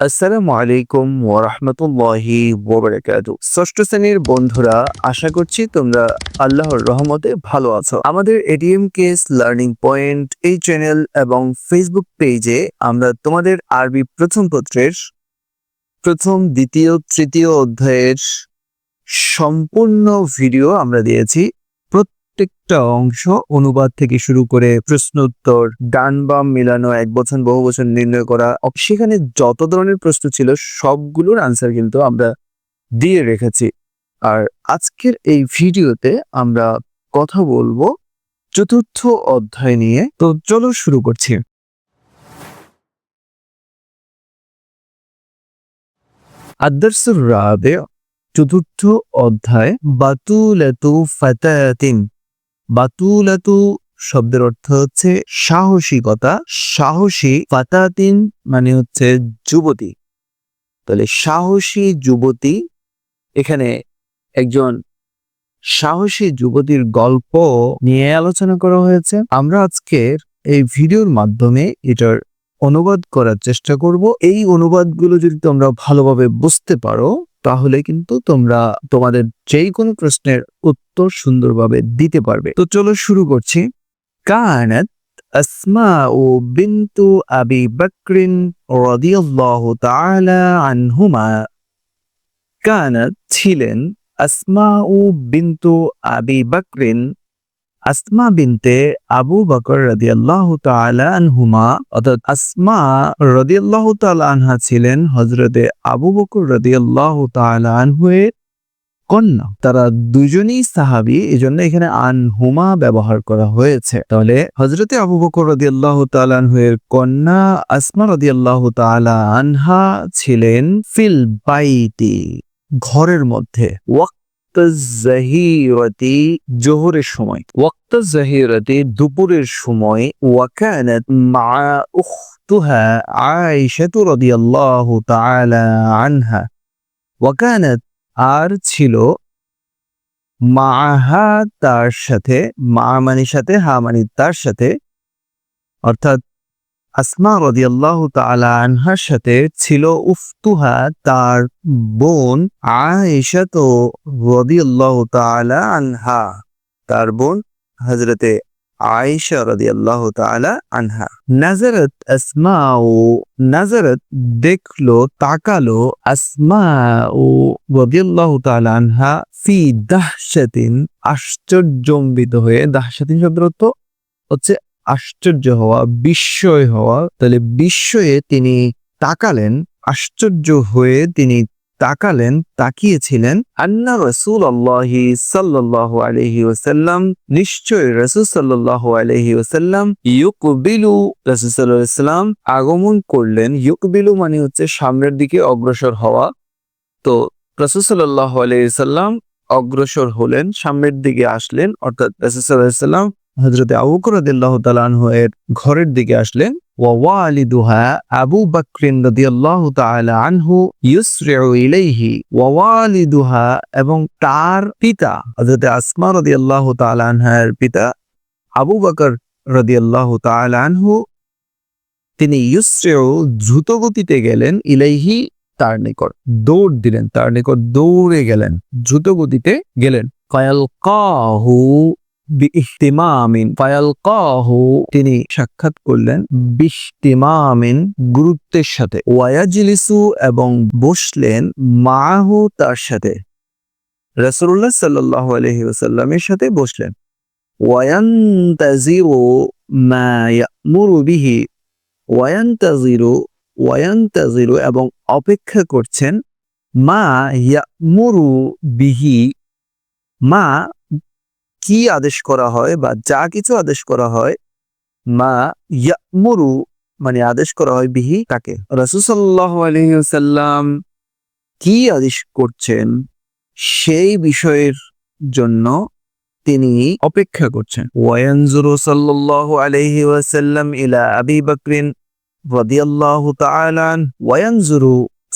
আসসালামু আলাইকুম ওরহমতুল্লাহি ওবরাকাতু ষষ্ঠ শ্রেণির বন্ধুরা, আশা করছি তোমরা আল্লাহর রহমতে ভালো আছো। আমাদের এডিএম কেস লার্নিং পয়েন্ট এই চ্যানেল এবং ফেসবুক পেজে আমরা তোমাদের আরবি প্রথম পত্রের প্রথম, দ্বিতীয়, তৃতীয় অধ্যায়ের সম্পূর্ণ ভিডিও আমরা দিয়েছি। প্রত্যেকটা অংশ অনুবাদ থেকে শুরু করে প্রশ্ন উত্তর ডান বাম মিলানো, এক বছর বহু বছর নির্ণয় করা সেখানে যত ধরনের প্রশ্ন ছিল, সবগুলোর আনসার কিন্তু আমরা দিয়ে রেখেছি। আর আজকের এই ভিডিওতে আমরা কথা বলব চতুর্থ অধ্যায় নিয়ে। তো চলো শুরু করছি। রাবে চতুর্থ অধ্যায় বাতুলাতু ফাতাতিন বাতুলাতু শব্দের অর্থ হচ্ছে সাহসিকতা। সাহসী ফাতাতিন মানে হচ্ছে যুবতী। তাহলে সাহসী যুবতী, এখানে একজন সাহসী যুবতীর গল্প নিয়ে আলোচনা করা হয়েছে। আমরা আজকের এই ভিডিওর মাধ্যমে এটার অনুবাদ করার চেষ্টা করব। এই অনুবাদগুলো যদি তোমরা ভালোভাবে বুঝতে পারো তাহলে কিন্তু তোমরা তোমাদের যেই কোনো প্রশ্নের উত্তর সুন্দরভাবে দিতে পারবে। তো চলো শুরু করছি। কানাত আসমা ও বিন্তু আবি বকরিন রাদিয়াল্লাহু তাআলা আনহুমা। কানাত ছিলেন আসমা ও বিন্তু আবি বকরিন আসমা বিনতে আবু বকর রাদিয়াল্লাহু আনহুমা অর্থাৎ আসমা রাদিয়াল্লাহু আনহা ছিলেন হজরতে আবু বকর রাদিয়াল্লাহু আনহুয়ের কন্যা। তারা দুজনই সাহাবী, এজন্য এখানে আনহুমা ব্যবহার করা হয়েছে। তাহলে হজরতে আবু বকর রাদিয়াল্লাহু তাআলা আনহুয়ের কন্যা আসমা রাদিয়াল্লাহু তাআলা আনহা ছিলেন ফিল বাইতি, ঘরের মধ্যে। ওয়াক্ত জাহিরতি জোহরের সময়। ওয়াক্ত জাহিরতি দুপুরের সময় ওয়াকানাত মা উখতুহা আয়েশাতু রাদিয়াল্লাহু তাআলা আনহা। ওয়াকানাত আর ছিল মাহা তার সাথে, মা মানে সাথে, হা মানে তার সাথে, অর্থাৎ আসমা রদিয়াল্লাহু তাআলা আনহার সাথে ছিল উফতুহা তার বোন আয়েশা তো রদিয়াল্লাহু তাআলা আনহা, তার বোন হযরতে আয়েশা রদিয়াল্লাহু তাআলা আনহা। নাজারাত আসমাউ, নাজারাত দেখল, তাকালো আসমাউ রদিয়াল্লাহু তাআলা আনহা ফি দাহশাতিন, আশ্চর্যম্বিত হয়ে, দাহশাতিন শব্দের অর্থ হচ্ছে আশ্চর্য হওয়া, বিস্ময় হওয়া, তাহলে বিস্ময়ে তিনি তাকালেন, আশ্চর্য হয়ে তিনি তাকালেন, তাকিয়েছিলেন, আন্না রসুল আল্লাহি সাল্লাহ আলহি ওসাল্লাম নিশ্চয় রসুল সাল্লাহ আলহি ওসাল্লাম ইউকবিলু, রসুল সাল্লাম আগমন করলেন, ইউকবিলু মানে হচ্ছে সামনের দিকে অগ্রসর হওয়া, তো রসুল সাল্লাহ আলহিসাল্লাম অগ্রসর হলেন, সামনের দিকে আসলেন, অর্থাৎ রসুল সাল্লাহ সাল্লাম হজরতে আবু রাদিয়াল্লাহু তাআলা এর ঘরের দিকে আসলেন। ওয়া আবু এবং তার পিতা পিতা আবু বকর আনহু, তিনি দ্রুত গতিতে গেলেন ইলাইহি তার নিকট, দৌড় দিলেন, তার নিকট দৌড়ে গেলেন দ্রুত গতিতে গেলেন। ফায়ালকাহু তিনি সাক্ষাৎ করলেন বিihtiমামিন গুরুত্বের সাথে। ওয়ায়াজলিসু এবং বসলেন মাহু তার সাথে। রাসূলুল্লাহ সাল্লাল্লাহু আলাইহি সাথে বসলেন। মা বিহি। এবং অপেক্ষা করছেন মা ইয়ামুরু বিহি। মা কি আদেশ করা হয় বা যা কিছু আদেশ করা হয়, মা ইয়ামুরু মানে আদেশ করা হয় বিহি তাকে আলাইহি ওয়াসাল্লাম কি আদেশ করছেন সেই বিষয়ের জন্য তিনি অপেক্ষা করছেন। ওয়ায়ানজুরু সাল্লাল্লাহু আলাইহি ওয়াসাল্লাম ইলা আবি বকরিন রাদিয়াল্লাহু তাআলা আন ওয়ায়ানজুরু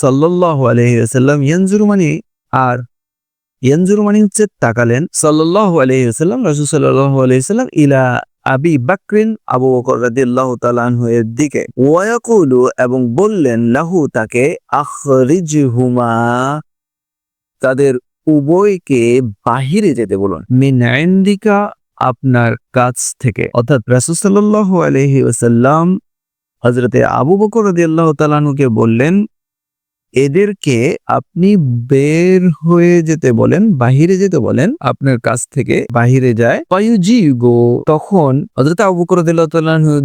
সাল্লাল্লাহু আলাইহি ওয়াসাল্লাম, ইয়ানজুরু মানে আর। ইয়ানজুরু মানে হচ্ছে তাকালেন সাল্লাল্লাহু আলাইহি ওয়াসাল্লাম, রাসূল সাল্লাল্লাহু আলাইহি ওয়াসাল্লাম ইলা আবি বাকরিন, আবু বকর রাদিয়াল্লাহু তাআলা আনহু এর দিকে। ওয়ায়াকুলু এবং বললেন, লাহু, তাকে আখরিজহুমা, তাদের উভয়কে বাহিরে যেতে বলুন। মিন ইন্দিকা, আপনার কাছ থেকে। অর্থাৎ রাসূল সাল্লাল্লাহু আলাইহি ওয়াসাল্লাম হযরতে আবু বকর রাদিয়াল্লাহু তাআলা আনহুকে বললেন এদেরকে আপনি বের হয়ে যেতে বলেন, বাহিরে যেতে বলেন, আপনার কাছ থেকে বাহিরে যায়। পায়ুজি গো তখন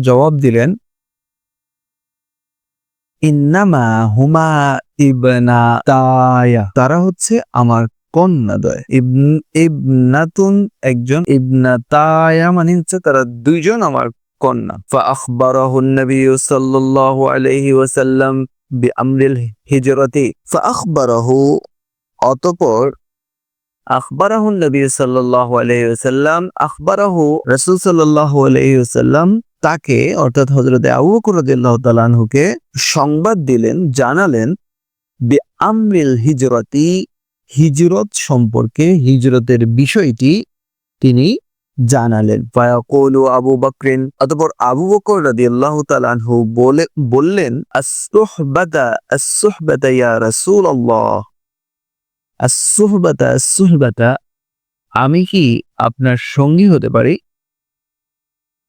জবাব দিলেন, ইন্নামা হুমা ইবনা তায়া। তারা হচ্ছে আমার কন্যাদয়। ইবন, ইবনাতুন একজন, ইবনা তায়া মানে হচ্ছে তারা দুইজন আমার কন্যা। ফা আখবারাহু নবী সাল্লাল্লাহু আলাইহি ওয়াসাল্লাম বিআমরিল হিজরতি ফা আখবারাহু অতঃপর আখবারাহু নবী সাল্লাল্লাহু আলাইহি ওয়াসাল্লাম, আখবারাহু রাসূল সাল্লাল্লাহু আলাইহি ওয়াসাল্লাম তাকে, অর্থাৎ হযরত আবু বকর রাদিয়াল্লাহু তাআলা আনহুকে সংবাদ দিলেন, জানালেন বিআমরিল হিজরতি, হিজরত সম্পর্কে, হিজরতের বিষয়টি তিনি জানালেন। ফায়াকুলু আবু বকরিন, অতঃপর আবু বকর রাদিয়াল্লাহু তাআলা আনহু বলে, বললেন, আস-সুহবাতা ইয়া রাসূলুল্লাহ। আমি কি আপনার সঙ্গী হতে পারি?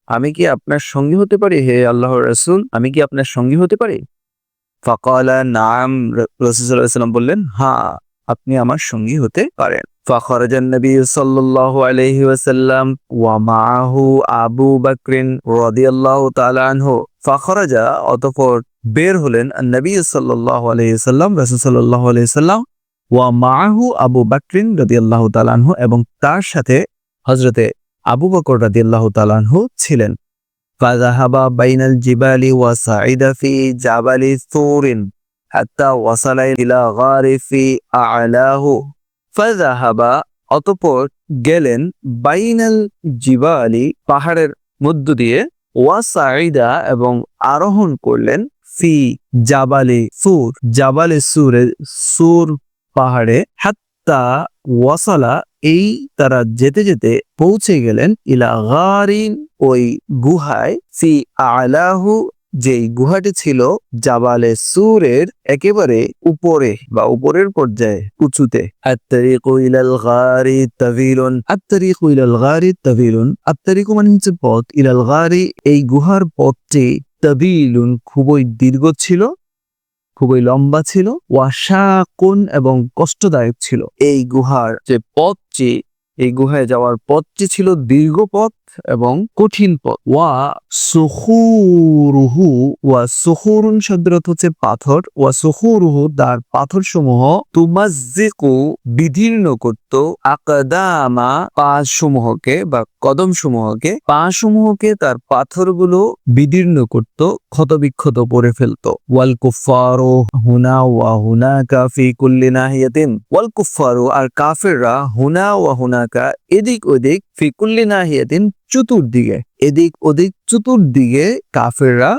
আমি কি আপনার সঙ্গী হতে পারি, হে আল্লাহর রাসূল? আমি কি আপনার সঙ্গী হতে পারি? ফাকালা, নাম রাসূল সাল্লাল্লাহু আলাইহি বললেন হ্যাঁ আপনি আমার সঙ্গী হতে পারেন। فخرج النبي صلى الله عليه وسلم ومعه আবু বকরিন রাদিয়াল্লাহু তাআলা আনহু فخرج অতঃপর বের হলেন নবী সাল্লাল্লাহু আলাইহি সাল্লাম রাসূল সাল্লাল্লাহু আলাইহি সাল্লাম ওয়া মাআহু আবু বকরিন রাদিয়াল্লাহু তাআলা আনহু এবং তার সাথে হযরতে আবু বকর রাদিয়াল্লাহু তাআলা আনহু ছিলেন فذهب بين الجبال وصعد في جبل ثور حتى وصل إلى غار في أعلاه ফাজাহাবা অতপর গেলেন বাইনাল জিবালি পাহাড়ের মধ্য দিয়ে। ওয়াসাইদা এবং আরোহণ করলেন ফি জাবালে সুর। জাবালে সুরে সুর পাহাড়ে হাত্তা ওয়াসালা, এই তারা যেতে যেতে পৌঁছে গেলেন ইলা গারিন, ওই গুহায়। ফি আলাহু যেই গুহাটি ছিল জাবালে সুরের একেবারে উপরে বা উপরের পর্যায়ে, উঁচুতে। মানে হচ্ছে পথ। ইলাল গারি, এই গুহার পথটি তাভিলুন খুবই দীর্ঘ ছিল, খুবই লম্বা ছিল, ওয়াশাকুন এবং কষ্টদায়ক ছিল। এই গুহার যে পথটি, এই গুহায় যাওয়ার পথটি ছিল দীর্ঘ পথ এবং কঠিন পথ। ওয়া সুহুরুহু ওয়া সুহুরুন শব্দের অর্থ হচ্ছে পাথর। ওয়া সুহুরুহু তার পাথর সমূহ তুমাজ্জিকু, বিদীর্ণ করত আকদামা পা সমূহকে বা কদম সমূহকে পা সমূহকে তার পাথরগুলো বিদীর্ণ করত, ক্ষতবিক্ষত করে ফেলতো। ওয়াল কুফারু হুনা ওয়া হুনাকা ফি কুল্লি নাহিয়াতিন। ওয়াল কুফারু আর কাফেররা হুনা ওয়া হুনাকা এদিক ওদিক ফি কুল্লি নাহিয়াতিন চতুর্দিকে, এদিক ওদিক চতুর্দিকে কাফেররা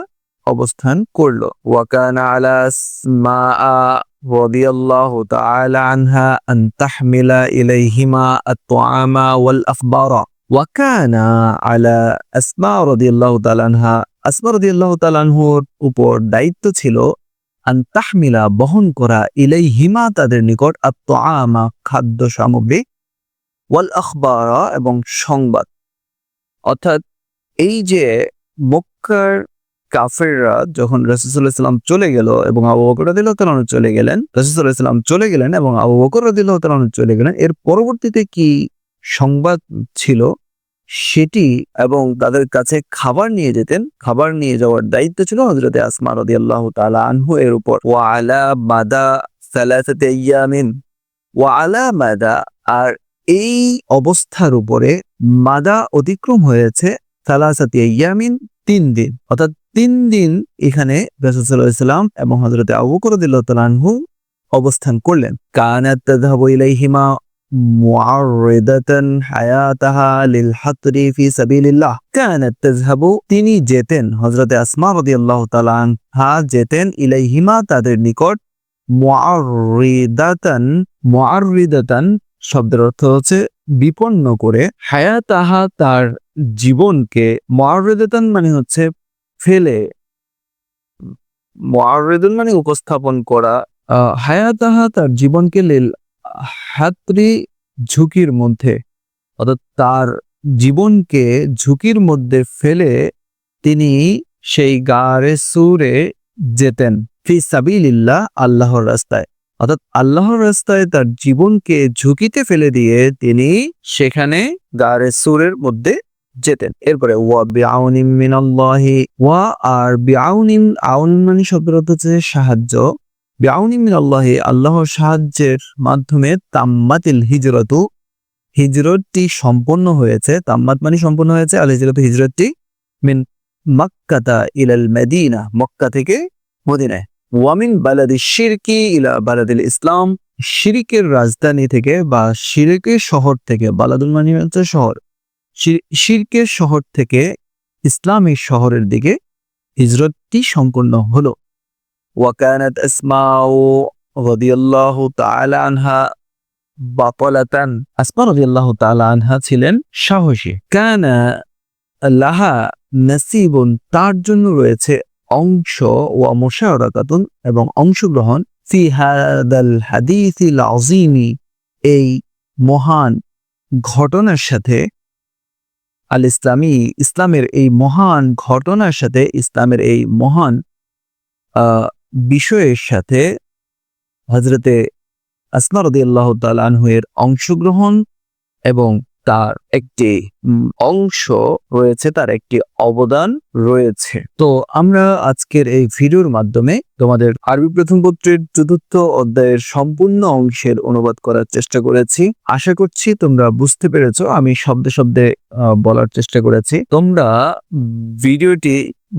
অবস্থান করল। ওয়াকানা আলা আসমাআ রাদিয়াল্লাহু তাআলা আনহা আন তাহমিলা উপর দায়িত্ব ছিল আন বহন করা, ইলাইহিমা তাদের নিকট আত-তুআমা খাদ্য সামগ্রী ওয়াল আখবারা এবং সংবাদ। অর্থাৎ এই যে মক্কার কাফেররা যখন রসুল্লাহ সাল্লাম চলে গেল এবং আবু বকর রাদিল্লাহ তালানু চলে গেলেন রসুল্লাহ সাল্লাম চলে গেলেন এবং আবু বকর রাদিল্লাহ চলে গেলেন, এর পরবর্তীতে কি সংবাদ ছিল? সেটি এবং তাদের কাছে খাবার নিয়ে যেতেন, খাবার নিয়ে যাওয়ার দায়িত্ব ছিল হজরতে আসমা রদি আল্লাহ তালা আনহু এর উপর। ওয়া আলা মাদা সালাসাতে ইয়ামিন ওয়া আলা মাদা আর এই অবস্থার উপরে মাদা অতিক্রম হয়েছে সালাসাতি ইয়ামিন তিন দিন। অর্থাৎ তিন দিন এখানে রাসূলুল্লাহ এবং হযরত আবু বকর রাদিয়াল্লাহু তাআলা আনহু অবস্থান করলেন। কানাত ইলাইহিমা তিনি যেতেন, হযরতে আসমা আনহা যেতেন ইলাইহিমা তাদের নিকট মুআররিদাতান মুআররিদাতান শব্দের অর্থ হচ্ছে বিপন্ন করে হায়া তাহা তার জীবনকে মহারেদান মানে হচ্ছে ফেলে। মহারেদন মানে উপস্থাপন করা। হায়া তাহা তার জীবনকে লীল হাতরি ঝুঁকির মধ্যে, অর্থাৎ তার জীবনকে ঝুঁকির মধ্যে ফেলে তিনি সেই গারে সুরে যেতেন। ফি সাবিলিল্লাহ, আল্লাহর রাস্তায়। অর্থাৎ আল্লাহর রাস্তায় তার জীবনকে ঝুঁকিতে ফেলে দিয়ে তিনি সেখানে গারে সুরের মধ্যে যেতেন। এরপরে, ওয়া বিআউনিম মিনাল্লাহি ওয়া আর বিআউনিম আউন মানে শব্দের অর্থ হচ্ছে সাহায্য। বিআউনিম মিনাল্লাহি আল্লাহর সাহায্যের মাধ্যমে তাম্মাতিল হিজরতু, হিজরতটি সম্পন্ন হয়েছে। তাম্মাত মানে সম্পন্ন হয়েছে, আল হিজরত হিজরতটি মিন মক্কাতা ইলাল মদিনা, মক্কা থেকে মদিনায়। ওয়ামিন বালাদি শিরকি ইলা বালাদিল ইসলাম। শিরিকের রাজধানী থেকে বা শিরিকের শহর থেকে, বালাদুল মানি হচ্ছে শহর শির- শিরকের শহর থেকে ইসলামী শহরের দিকে হিজরতটি সম্পূর্ণ হলো। ওয়াকানাত আসমাউ রাদিয়াল্লাহু তাআলা আনহা বাতালাতান। আসমা রাদিয়াল্লাহু তাআলা আনহা ছিলেন সাহসী। কানা লাহা নাসিবুন, তার জন্য রয়েছে অংশ ও মুশারাকাতুন এবং অংশগ্রহণ ফি হাদাল আযীমি, এই মহান ঘটনার সাথে আল ইসলামী, ইসলামের এই মহান ঘটনার সাথে, ইসলামের এই মহান বিষয়ের সাথে হজরতে আসমা রদিয়াল্লাহ তালানহুয়ের অংশগ্রহণ এবং তার একটি অংশ রয়েছে, তার একটি অবদান রয়েছে। তো আমরা আজকের এই ভিডিওর মাধ্যমে তোমাদের আরবি প্রথম পত্রের চতুর্থ অধ্যায়ের সম্পূর্ণ অংশের অনুবাদ করার চেষ্টা করেছি। আশা করছি তোমরা বুঝতে পেরেছ, আমি শব্দে শব্দে বলার চেষ্টা করেছি। তোমরা ভিডিওটি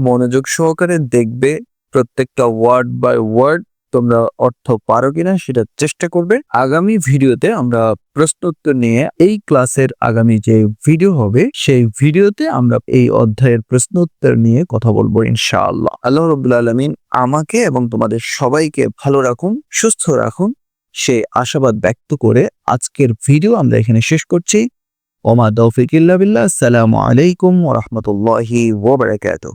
মনোযোগ সহকারে দেখবে প্রত্যেকটা ওয়ার্ড বাই ওয়ার্ড। তোমরা অর্থ পারো কিনা সেটা চেষ্টা করবে। আগামী ভিডিওতে আমরা প্রশ্ন উত্তর নিয়ে এই ক্লাসের আগামী যে ভিডিও হবে, সেই ভিডিওতে আমরা এই অধ্যায়ের প্রশ্ন উত্তর নিয়ে কথা বলব ইনশাআল্লাহ। আল্লাহ রবুল্লা আলমিন আমাকে এবং তোমাদের সবাইকে ভালো রাখুন, সুস্থ রাখুন। সে আশাবাদ ব্যক্ত করে আজকের ভিডিও আমরা এখানে শেষ করছি। ওমা তৌফিক বিল্লাহ। আসসালামু আলাইকুম ওয়া রাহমাতুল্লাহি ওয়া বারাকাতুহু।